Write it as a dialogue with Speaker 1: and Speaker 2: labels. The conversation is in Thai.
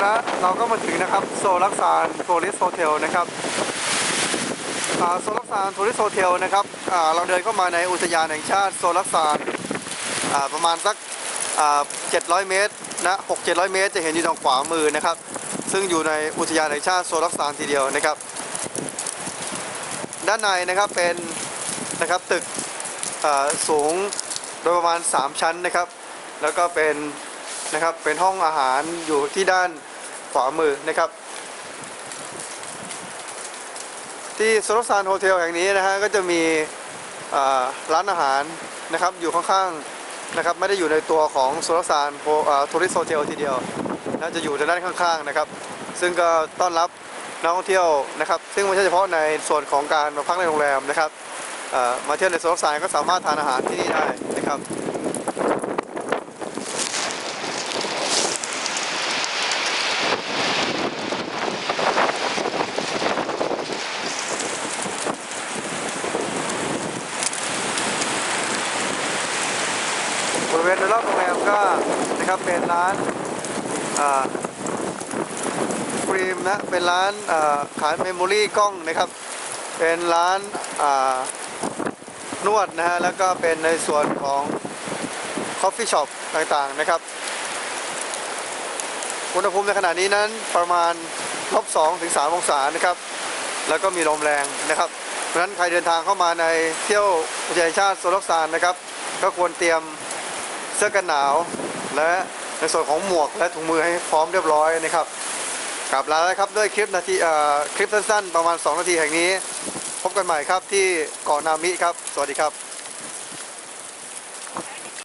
Speaker 1: และเราก็มาถึงนะครับโซลักซานโทริสโฮเทลนะครับโซลักซานโทริสโฮเทลนะครับเราเดินเข้ามาในอุทยานแห่งชาติโซลักซานประมาณสัก 700 เมตรนะ6 700 เมตร จะเห็นอยู่ทางขวามือนะครับ ซึ่งอยู่ในอุทยานแห่งชาติโซลักซานทีเดียวนะครับ ด้านในนะครับเป็นนะครับตึกสูงโดยประมาณ 3 ชั้นนะครับ แล้วก็เป็น นะครับ เป็นห้องอาหารอยู่ที่ด้านขวามือนะครับ ที่โซลซานโฮเทลแห่งนี้นะฮะก็จะมีร้านอาหารนะครับอยู่ข้างๆนะครับไม่ได้อยู่ในตัวของโซลซานโทัวริสโฮเทลทีเดียวน่าจะอยู่ทางด้านข้างๆนะครับ ซึ่งก็ต้อนรับนักท่องเที่ยวนะครับ ซึ่งไม่ใช่เฉพาะในส่วนของการมาพักในโรงแรมนะครับมาเที่ยวในโซลซานก็สามารถทานอาหารที่นี่ได้นะครับ เวณโดยรอบโรงแรมก็นะครับเป็นร้านครีมนะเป็นร้านขายเมมโมรี่กล้องนะครับ เป็นร้านานวดนะฮะแล้วก็เป็นในส่วนของคอฟฟี่ช็อปต่างๆนะครับอุณหภูมิในขณะนี้นั้นประมาณลบ2ถึง3องศานะครับ แล้วก็มีลมแรงนะครับ เพราะฉะนั้นใครเดินทางเข้ามาในเที่ยวอุทยานชาติโซลอกซานนะครับ ก็ควรเตรียม เสื้อกันหนาว และในส่วนของหมวกและถุงมือให้พร้อมเรียบร้อยนะครับกลับลาแล้วครับด้วยคลิปนาทีเอ่อคลิปสั้นๆ ประมาณ 2 นาทีแห่งนี้ พบกันใหม่ครับที่เกาะนามิครับ สวัสดีครับ